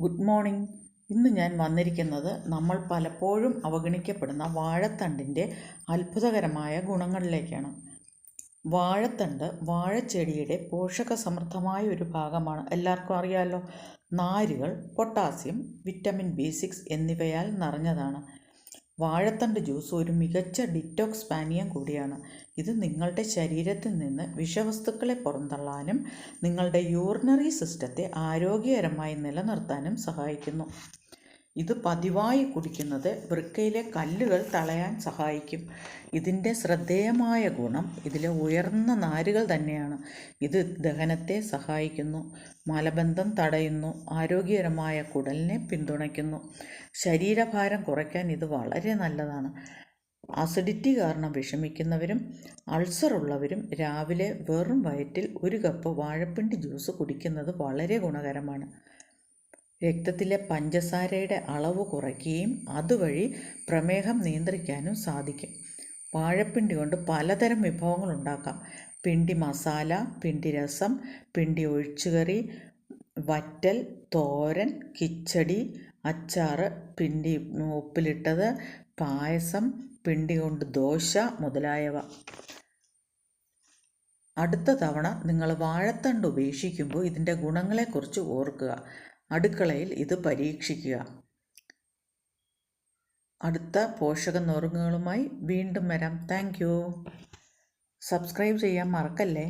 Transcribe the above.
Good morning. ഇന്ന് ഞാൻ വന്നിരിക്കുന്നത് നമ്മൾ പലപ്പോഴും അവഗണിക്കപ്പെടുന്ന വാഴത്തണ്ടിന്റെ അത്ഭുതകരമായ ഗുണങ്ങളിലേക്കാണ്. വാഴത്തണ്ട് വാഴച്ചെടിയുടെ പോഷക സമൃദ്ധമായ ഒരു ഭാഗമാണ്. എല്ലാവർക്കും അറിയാമല്ലോ നാരുകൾ പൊട്ടാസ്യം വിറ്റമിൻ ബി സിക്സ് എന്നിവയാൽ നിറഞ്ഞതാണ്. വാഴത്തണ്ട് ജ്യൂസ് ഒരു മികച്ച ഡിറ്റോക്സ് പാനീയം കൂടിയാണ്. ഇത് നിങ്ങളുടെ ശരീരത്തിൽ നിന്ന് വിഷവസ്തുക്കളെ പുറന്തള്ളാനും നിങ്ങളുടെ യൂറിനറി സിസ്റ്റത്തെ ആരോഗ്യകരമായി നിലനിർത്താനും സഹായിക്കുന്നു. ഇത് പതിവായി കുടിക്കുന്നത് വൃക്കയിലെ കല്ലുകൾ തളയാൻ സഹായിക്കും. ഇതിന്റെ ശ്രദ്ധേയമായ ഗുണം ഇതിലെ ഉയർന്ന നാരുകൾ തന്നെയാണ്. ഇത് ദഹനത്തെ സഹായിക്കുന്നു മലബന്ധം തടയുന്നു ആരോഗ്യകരമായ കുടലിനെ പിന്തുണയ്ക്കുന്നു. ശരീരഭാരം കുറയ്ക്കാൻ ഇത് വളരെ നല്ലതാണ്. അസിഡിറ്റി കാരണം വിഷമിക്കുന്നവരും അൾസർ ഉള്ളവരും രാവിലെ വെറും വയറ്റിൽ ഒരു കപ്പ് വാഴപ്പിണ്ടി ജ്യൂസ് കുടിക്കുന്നത് വളരെ ഗുണകരമാണ്. രക്തത്തിലെ പഞ്ചസാരയുടെ അളവ് കുറയ്ക്കുകയും അതുവഴി പ്രമേഹം നിയന്ത്രിക്കാനും സാധിക്കും. വാഴപ്പിണ്ടി കൊണ്ട് പലതരം വിഭവങ്ങൾ ഉണ്ടാക്കാം. പിണ്ടി മസാല പിണ്ടി രസം പിണ്ടി ഒഴിച്ചുകറി വറ്റൽ തോരൻ കിച്ചടി അച്ചാർ പിണ്ടി ഉപ്പിലിട്ടത് പായസം പിണ്ടി കൊണ്ട് ദോശ മുതലായവ. അടുത്ത തവണ നിങ്ങൾ വാഴത്തണ്ട് ഉപേക്ഷിക്കുമ്പോൾ ഇതിന്റെ ഗുണങ്ങളെക്കുറിച്ച് ഓർക്കുക. അടുക്കളയിൽ ഇത് പരീക്ഷിക്കുക. അടുത്ത പോഷക നുറുങ്ങുകളുമായി വീണ്ടും വരാം. താങ്ക് സബ്സ്ക്രൈബ് ചെയ്യാൻ മറക്കല്ലേ?